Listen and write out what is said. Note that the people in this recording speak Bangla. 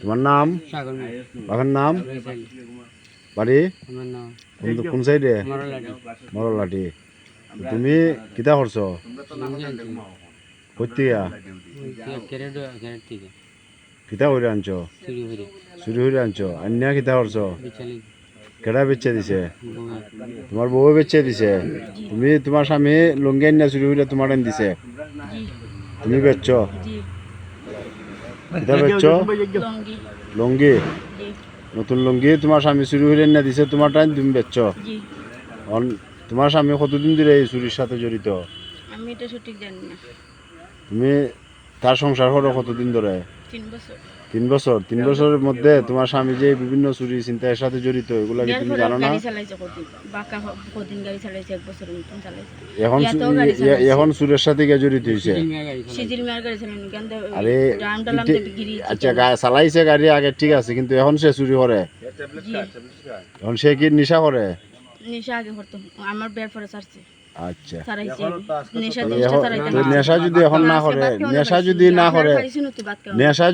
তোমার নাম? সাগর বাবার নাম? বাড়ি? কোন সাইডে? মরলাটি। তুমি কিতা করছ? থেকে। কিতা করে আনছো? চুরি করে আনছো। আন্যা কিতা করছ? কেডা বেচে দিছে? তোমার বউ বেচে দিছে। তুমি তোমার স্বামী লুঙ্গি আন্যা চুরি করে তোমার আন দিছে। তুমি বেচছ? বেচছ লুঙ্গি। নতুন লুঙ্গি? তোমার স্বামী চুরি হইলেন না দিছে তোমার টাইম তুমি বেচছ অন- তোমার স্বামী কতদিন ধরে এই চুরির সাথে জড়িত? আমি এটা সঠিক জানি না। তুমি তার সংসার করো কতদিন ধরে? তিন বছর। তিন বছরের মধ্যে তোমার স্বামী যে বিভিন্ন চুরি চিন্তার সাথে জড়িত এগুলা কি তুমি জানো না? এখন। এখন চুরের সাথে গিয়ে জড়িত হয়েছে? আরে আচ্ছা গা- চালাইছে গাড়ি আগে ঠিক আছে কিন্তু এখন সে চুরি করে? এখন সে কি নিশা করে? নেশা আগে করতো। আমার বের পরে ছাড়ছে। আচ্ছা। নেশা যদি এখন না করে নেশা যদি না করে। নেশা যদি